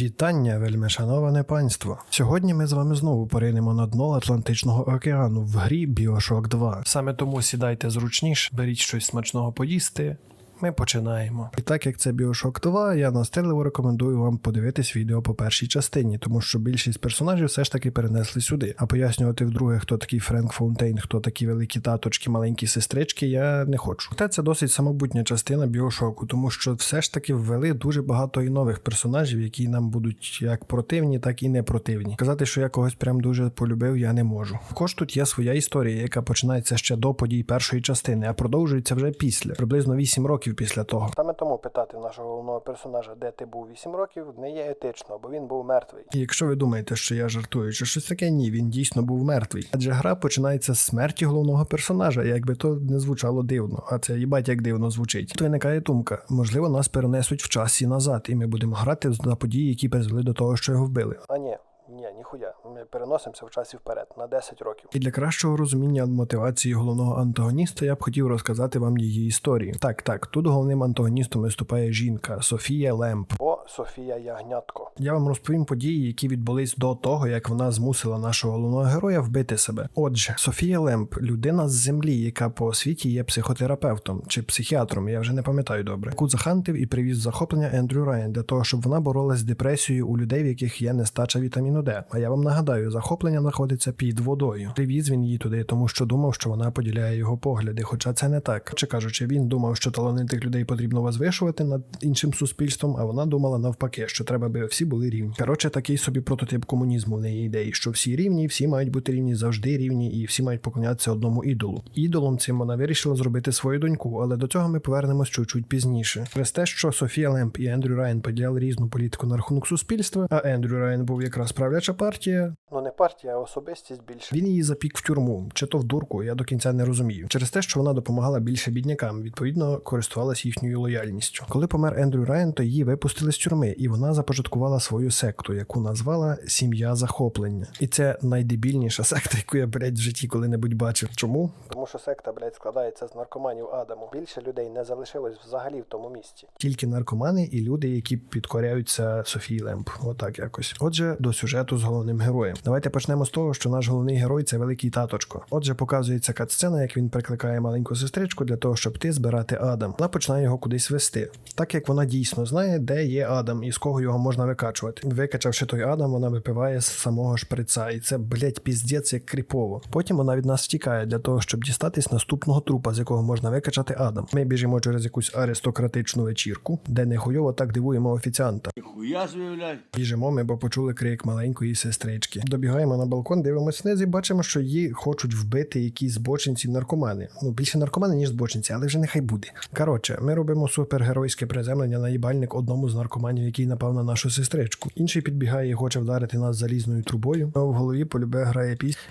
Вітання, вельми шановане панство. Сьогодні ми з вами знову поринемо на дно Атлантичного океану в грі Bioshock 2. Саме тому сідайте зручніше, беріть щось смачного поїсти. Ми починаємо. І так як це Bioshock 2, я настирливо рекомендую вам подивитись відео по першій частині, тому що більшість персонажів все ж таки перенесли сюди. А пояснювати вдруге, хто такий Френк Фаунтейн, хто такі великі таточки, маленькі сестрички, я не хочу. Та це досить самобутня частина Біошоку, тому що все ж таки ввели дуже багато і нових персонажів, які нам будуть як противні, так і не противні. Казати, що я когось прям дуже полюбив, я не можу. Також тут є своя історія, яка починається ще до подій першої частини, а продовжується вже після, приблизно 8 років після того. Саме тому питати нашого головного персонажа, де ти був 8 років, не є етично, бо він був мертвий. І якщо ви думаєте, що я жартую, чи щось таке, ні, він дійсно був мертвий. Адже гра починається з смерті головного персонажа, якби то не звучало дивно, а це їбать як дивно звучить. Тут виникає думка, можливо, нас перенесуть в часі назад, і ми будемо грати на події, які призвели до того, що його вбили. А ні. Ні, ніхуя. Ми переносимося в часі вперед на 10 років. І для кращого розуміння мотивації головного антагоніста я б хотів розказати вам її історію. Так, так, тут головним антагоністом виступає жінка Софія Лемп. О, Софія Ягнятко. Я вам розповім події, які відбулись до того, як вона змусила нашого головного героя вбити себе. Отже, Софія Лемп людина з землі, яка по освіті є психотерапевтом чи психіатром, я вже не пам'ятаю добре. Яку захантив і привіз захоплення Ендрю Райан для того, щоб вона боролась з депресією у людей, в яких є нестача вітаміну Д. А я вам нагадаю, захоплення знаходиться під водою. Привіз він її туди, тому що думав, що вона поділяє його погляди. Хоча це не так. Чи кажучи, він думав, що талановитих людей потрібно возвишувати над іншим суспільством, а вона думала навпаки, що треба би всі були рівні. Коротше, такий собі прототип комунізму в неї ідеї, що всі рівні, всі мають бути рівні, завжди рівні, і всі мають поклонятися одному ідолу. Ідолом цим вона вирішила зробити свою доньку, але до цього ми повернемось чуть-чуть пізніше. Через те, що Софія Лемп і Ендрю Райан поділяли різну політику на рахунок суспільства, а Ендрю Райан був якраз правляча партія. Ну не партія, а особистість більше. Він її запік в тюрму, чи то в дурку, я до кінця не розумію. Через те, що вона допомагала більше біднякам, відповідно користувалась їхньою лояльністю. Коли помер Ендрю Райан, то її випустили з тюрми, і вона започаткувала свою секту, яку назвала Сім'я захоплення. І це найдебільніша секта, яку я блядь, в житті коли-небудь бачив. Чому? Тому що секта, блядь, складається з наркоманів Адаму. Більше людей не залишилось взагалі в тому місці. Тільки наркомани і люди, які підкоряються Софії Лемп. Отак якось. Отже, до сюжету з головним героєм. Давайте почнемо з того, що наш головний герой це великий таточко. Отже, показується катсцена, як він прикликає маленьку сестричку для того, щоб ти збирати Адам. Вона починає його кудись вести, так як вона дійсно знає, де є Адам і з кого його можна викачувати. Викачавши той Адам, вона випиває з самого шприца, і це блять піздець як кріпово. Потім вона від нас втікає для того, щоб дістатись наступного трупа, з якого можна викачати Адам. Ми біжимо через якусь аристократичну вечірку, де нехуйово так дивуємо офіціанта. Хуя блядь. Біжимо ми, бо почули крик маленької сестрички. Добігаємо на балкон, дивимося вниз і бачимо, що її хочуть вбити якісь збочинці наркомани. Ну більше наркомани, ніж збочинці, але вже нехай буде. Коротше, ми робимо супергеройське приземлення на їбальник одному з наркоманів, який напав на нашу сестричку. Інший підбігає і хоче вдарити нас залізною трубою. А в голові полюбе грає пісню.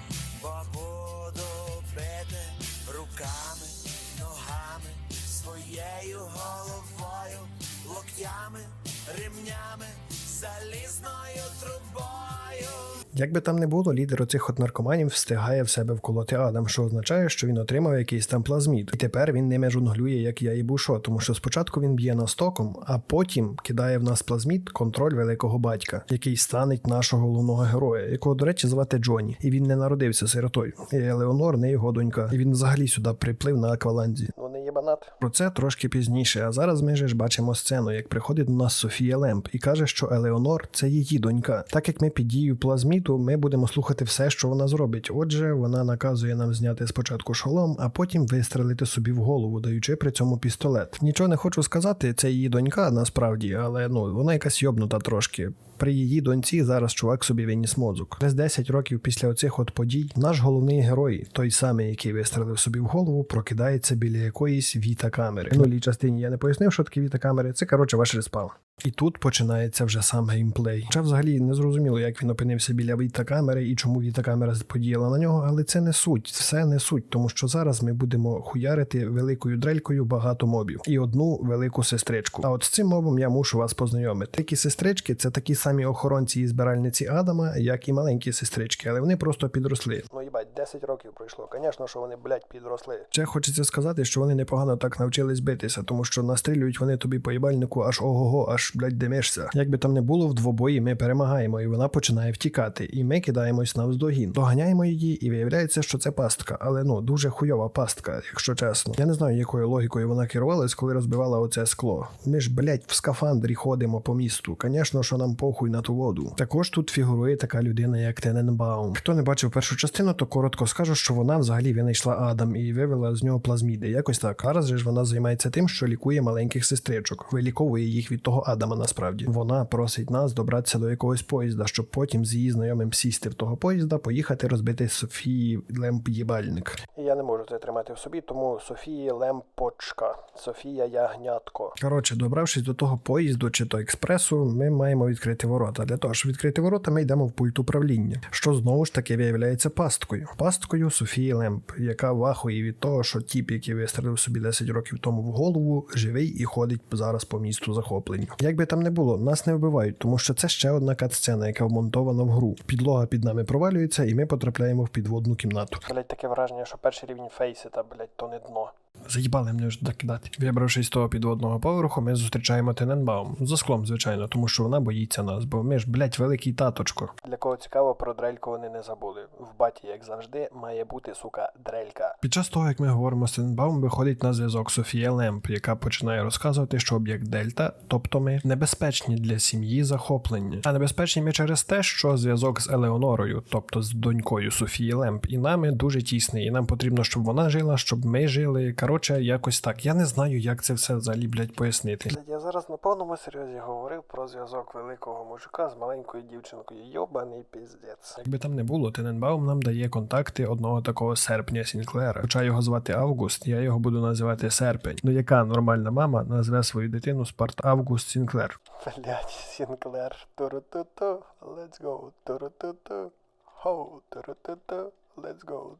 Як би там не було, лідер оцих от наркоманів встигає в себе вколоти Адам, що означає, що він отримав якийсь там плазмід. І тепер він ними жонглює, як я і Бушо, тому що спочатку він б'є нас током, а потім кидає в нас плазмід контроль великого батька, який станеть нашого головного героя, якого, до речі, звати Джоні. І він не народився сиротою. І Елеонор не його донька. І він взагалі сюди приплив на акваланзі. Ну не єбанат. Про це трошки пізніше. А зараз ми же ж бачимо сцену, як приходить до нас Софія Лемп і каже, що Елеонор це її донька. Так як ми під дією плазміту, ми будемо слухати все, що вона зробить. Отже, вона наказує нам зняти спочатку шолом, а потім вистрелити собі в голову, даючи при цьому пістолет. Нічого не хочу сказати, це її донька насправді, але ну вона якась йобнута трошки. При її доньці зараз чувак собі виніс мозок. Десь 10 років після оцих от подій наш головний герой, той самий, який вистрелив собі в голову, прокидається біля якоїсь віта-камери. В минулій частині я не пояснив, що таке віта-камери. Це коротше ваш респав. І тут починається вже сам геймплей. Хоча взагалі не зрозуміло, як він опинився біля віта-камери і чому віта-камера подіяла на нього, але це не суть, все не суть, тому що зараз ми будемо хуярити великою дрелькою багато мобів і одну велику сестричку. А от з цим мобом я мушу вас познайомити. Такі сестрички це такі самі охоронці і збиральниці Адама, як і маленькі сестрички, але вони просто підросли. Ну їбать, 10 років пройшло. Звісно, що вони, блядь, підросли. Ще хочеться сказати, що вони непогано так навчились битися, тому що настрілюють вони тобі по їбальнику аж ого-го, аж блядь, димишся. Як би там не було, в двобої ми перемагаємо, і вона починає втікати. І ми кидаємось навздогін. Доганяємо її, і виявляється, що це пастка. Але ну дуже хуйова пастка, якщо чесно. Я не знаю, якою логікою вона керувалась, коли розбивала оце скло. Ми ж, блядь, в скафандрі ходимо по місту. Звісно, що нам похуй на ту воду. Також тут фігурує така людина, як Тененбаум. Хто не бачив першу частину, то коротко скажу, що вона взагалі винайшла Адам і вивела з нього плазміди. Якось так. Зараз же ж вона займається тим, що лікує маленьких сестричок, виліковує їх від того Адама. Насправді вона просить нас добратися до якогось поїзда, щоб потім з її знайомим сісти в того поїзда, поїхати розбити Софії Лемп їбальник. Я не можу це тримати в собі, тому Софія Лемпочка, Софія Ягнятко. Коротше, добравшись до того поїзду чи то експресу, ми маємо відкрити ворота. Для того, щоб відкрити ворота, ми йдемо в пульт управління, що знову ж таки виявляється пасткою. Пасткою Софії Лемп, яка вахує від того, що тіп, який вистрелив собі 10 років тому в голову, живий і ходить зараз по місту захоплення. Як би там не було, нас не вбивають, тому що це ще одна катсцена, яка вмонтована в гру. Підлога під нами провалюється, і ми потрапляємо в підводну кімнату. Блять, таке враження, що перший рівень фейси та блять, то не дно. Заїбали мене вже докидати. Вибравшись з того підводного поверху, ми зустрічаємо Тененбаум. За склом, звичайно, тому що вона боїться нас, бо ми ж, блять, великий таточко. Для кого цікаво, про дрельку вони не забули. В баті, як завжди, має бути сука дрелька. Під час того, як ми говоримо з Тененбаум, виходить на зв'язок Софія Лемп, яка починає розказувати, що об'єкт Дельта, тобто ми небезпечні для сім'ї захоплення. А небезпечні ми через те, що зв'язок з Елеонорою, тобто з донькою Софії Лемп, і нами дуже тісний, і нам потрібно, щоб вона жила, щоб ми жили. Коротше, якось так. Я не знаю, як це все взагалі, блядь, пояснити. Я зараз на повному серйозі говорив про зв'язок великого мужика з маленькою дівчинкою. Йобаний піздець. Якби там не було, Тененбаум нам дає контакти одного такого серпня Сінклера. Хоча його звати Август, я його буду називати Серпень. Ну яка нормальна мама назве свою дитину Спарт Август Сінклер? Блять, Сінклер. Туру-ту-ту, let's go. Туру-ту-ту. Хоу, туру-ту-ту. Let's go.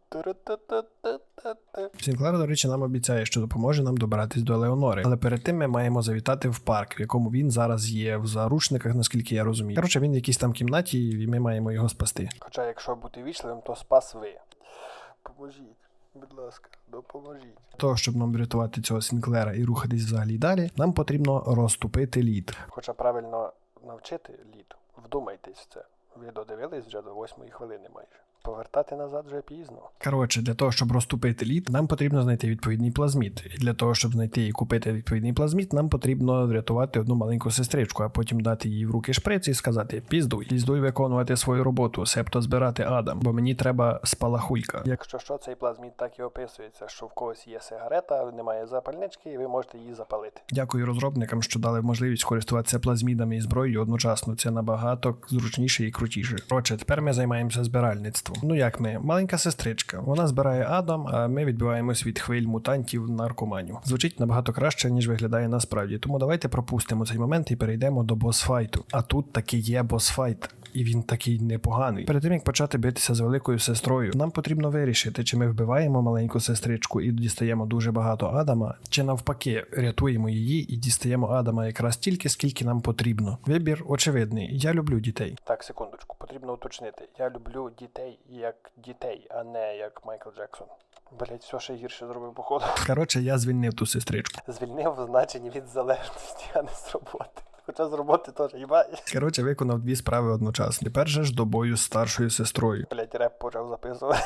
Сінклер, до речі, нам обіцяє, що допоможе нам добиратись до Леонори. Але перед тим ми маємо завітати в парк, в якому він зараз є в заручниках, наскільки я розумію. Коротше, він в якійсь там кімнаті, і ми маємо його спасти. Хоча, якщо бути вічливим, то спас ви. Поможіть. Будь ласка, допоможіть. Того, щоб нам врятувати цього Сінклера і рухатись взагалі далі, нам потрібно розтопити лід. Хоча правильно навчити лід, вдумайтесь в це. Ви додивились вже до восьмої хвилини майже. Повертати назад вже пізно. Коротше, для того, щоб розтопити лід, нам потрібно знайти відповідний плазміт. І для того, щоб знайти і купити відповідний плазміт, нам потрібно врятувати одну маленьку сестричку, а потім дати їй в руки шприц і сказати: піздуй, піздуй виконувати свою роботу, себто збирати Адам, бо мені треба спалахуйка. Якщо що, цей плазміт так і описується, що в когось є сигарета, немає запальнички, і ви можете її запалити. Дякую розробникам, що дали можливість користуватися плазмідами і зброєю одночасно. Це набагато зручніше і крутіше. Коротше, тепер ми займаємося збиральництвом. Ну як ми, маленька сестричка. Вона збирає Адам, а ми відбиваємось від хвиль мутантів наркоманів. Звучить набагато краще, ніж виглядає насправді. Тому давайте пропустимо цей момент і перейдемо до босфайту. А тут таки є босфайт. І він такий непоганий. Перед тим як почати битися з великою сестрою, нам потрібно вирішити, чи ми вбиваємо маленьку сестричку і дістаємо дуже багато Адама, чи навпаки рятуємо її і дістаємо Адама якраз стільки, скільки нам потрібно. Вибір очевидний. Я люблю дітей. Так, секундочку, потрібно уточнити. Я люблю дітей як дітей, а не як Майкл Джексон. Блять, все ще гірше зробив походу. Коротше, я звільнив ту сестричку. Звільнив в значенні від залежності, а не з роботи. Хоча з роботи теж їбать. Коротше, виконав дві справи одночасно. Тепер же ж до бою з старшою сестрою. Блять, реп почав записувати.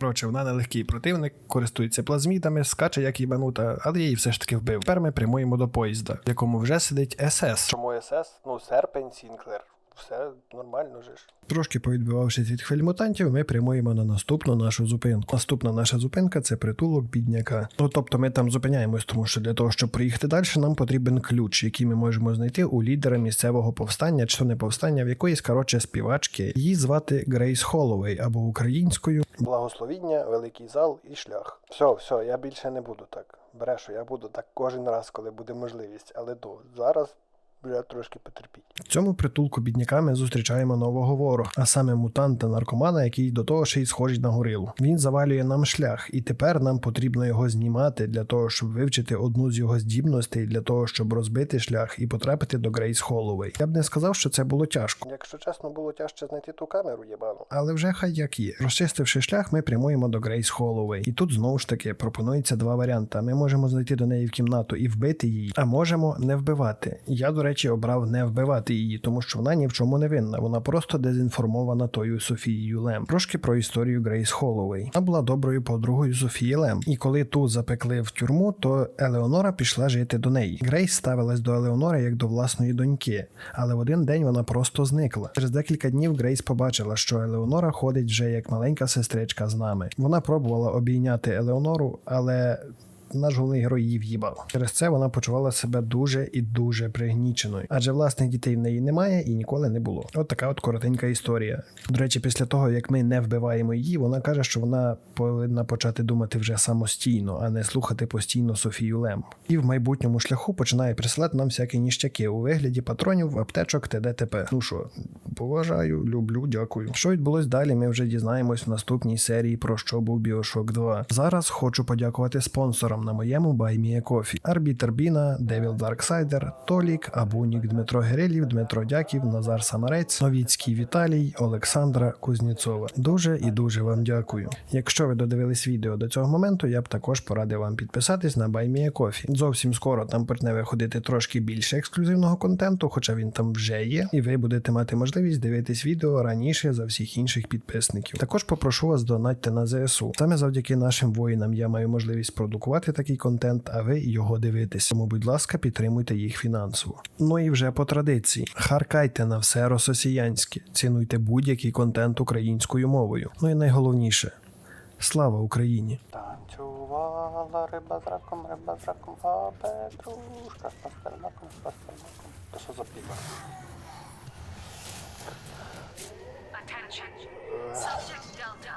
Коротше, вона нелегкий противник, користується плазмідами, скаче як їбанута, але її все ж таки вбив. Тепер ми прямуємо до поїзда, в якому вже сидить СС. Чому СС? Ну, серпень, Сінклер. Все нормально же ж. Трошки повідбивавшись від хвиль мутантів, ми прямуємо на наступну нашу зупинку. Наступна наша зупинка це притулок бідняка. Ну тобто ми там зупиняємось, тому що для того, щоб приїхати далі, нам потрібен ключ, який ми можемо знайти у лідера місцевого повстання, чи то не повстання, в якоїсь коротше співачки. Її звати Грейс Холлоуей або українською. Благословіння, великий зал і шлях. Все, все, я більше не буду так. Брешу, я буду так кожен раз, коли буде можливість. Але до зараз Бля, трошки потерпіть. В цьому притулку бідняка ми зустрічаємо нового ворога, а саме мутанта наркомана, який до того ще й схожий на горилу. Він завалює нам шлях, і тепер нам потрібно його знімати для того, щоб вивчити одну з його здібностей, для того, щоб розбити шлях і потрапити до Грейс Холлоуей. Я б не сказав, що це було тяжко. Якщо чесно, було тяжче знайти ту камеру єбану. Але вже хай як є. Розчистивши шлях, ми прямуємо до Грейс Холлоуей. І тут знову ж таки пропонується два варіанти. Ми можемо зайти до неї в кімнату і вбити її, а можемо не вбивати. Я, до речі, обрав не вбивати її, тому що вона ні в чому не винна. Вона просто дезінформована тою Софією Лем. Трошки про історію Грейс Холлоуей. Вона була доброю подругою Софії Лем. І коли ту запекли в тюрму, то Елеонора пішла жити до неї. Грейс ставилась до Елеонори як до власної доньки, але в один день вона просто зникла. Через декілька днів Грейс побачила, що Елеонора ходить вже як маленька сестричка з нами. Вона пробувала обійняти Елеонору, але наш головний герой її в'їбав. Через це вона почувала себе дуже і дуже пригніченою, адже власних дітей в неї немає і ніколи не було. От така от коротенька історія. До речі, після того як ми не вбиваємо її, вона каже, що вона повинна почати думати вже самостійно, а не слухати постійно Софію Лем. І в майбутньому шляху починає присилати нам всякі ніщаки у вигляді патронів, аптечок, т.д. Ну що, поважаю, люблю, дякую. Що відбулось далі? Ми вже дізнаємось в наступній серії про що був Біошок 2. Зараз хочу подякувати спонсорам на моєму Кофі. Арбітер Біна, Девіл Дарксайдер, Толік, Абунік, Дмитро Герелів, Дмитро Дяків, Назар Самарець, Новіцький Віталій, Олександра Кузніцова. Дуже і дуже вам дякую. Якщо ви додивились відео до цього моменту, я б також порадив вам підписатись на Кофі. Зовсім скоро там почне виходити трошки більше ексклюзивного контенту, хоча він там вже є, і ви будете мати можливість дивитись відео раніше за всіх інших підписників. Також попрошу вас донатьте на ЗСУ. Саме завдяки нашим воїнам я маю можливість продукувати такий контент, а ви його дивитесь. Тому, будь ласка, підтримуйте їх фінансово. Ну і вже по традиції. Харкайте на все рососіянське, цінуйте будь-який контент українською мовою. Ну і найголовніше слава Україні! Танцювала риба з раком, риба з раком, а петрушка з пастернаком, з пастернаком. То що за піва? Attention. Subject Delta